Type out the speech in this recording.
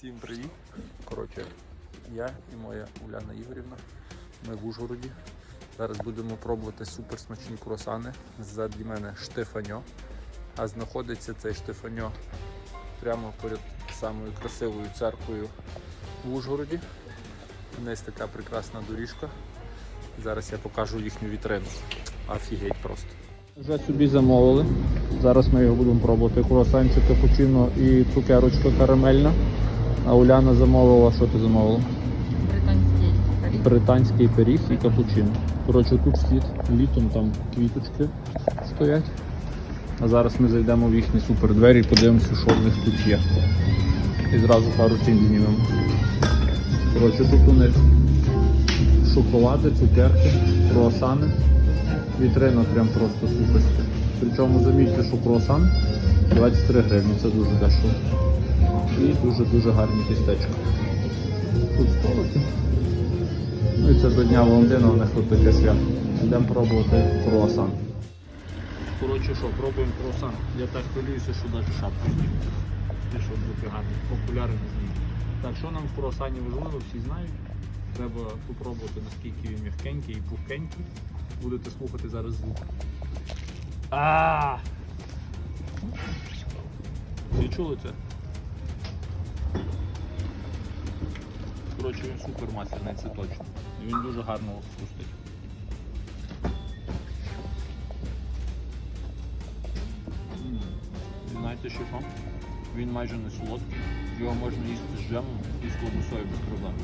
Всім привіт. Коротше, я і моя Уляна Ігорівна. Ми в Ужгороді. Зараз будемо пробувати суперсмачні круасани. Ззаді мене Штефаньо. А знаходиться цей Штефаньо прямо перед самою красивою церквою в Ужгороді. Вниз така прекрасна доріжка. Зараз я покажу їхню вітрину. Офігеть просто. Вже собі замовили. Зараз ми його будемо пробувати. Круасанчик капучино і цукерочка карамельна. А Уляна замовила, що ти замовила? британський рік. Британський пиріг і капучино. Коротше, тут вхід, літом там квіточки стоять. А зараз ми зайдемо в їхні супердвері і подивимося, що в них тут є. І зразу пару цін знімемо. Коротше, тут у них шоколади, цукерки, круасани. Вітрина прям просто суперська. Причому замітьте, що круасан 23 гривні, це дуже дешево. Дуже-дуже гарні тістечка. Тут столики. Ну і це до Дня Валентина у них тут таке свято. Йдемо пробувати круасан. Коротше що, пробуємо круасан. Я так хвилююся, що навіть шапку зніму. І що бути гарний, популярний зніму. Так, що нам в круасані важливо, всі знають. Треба попробувати, наскільки він м'якенький і пухкенький. Будете слухати зараз звук. А! Ви чули це? Коротше, він супер масляний, це точно. І він дуже гарно хрустить. Знаєте що? що? Він майже не солодкий. Його можна їсти з джемом і з колбасою без проблем.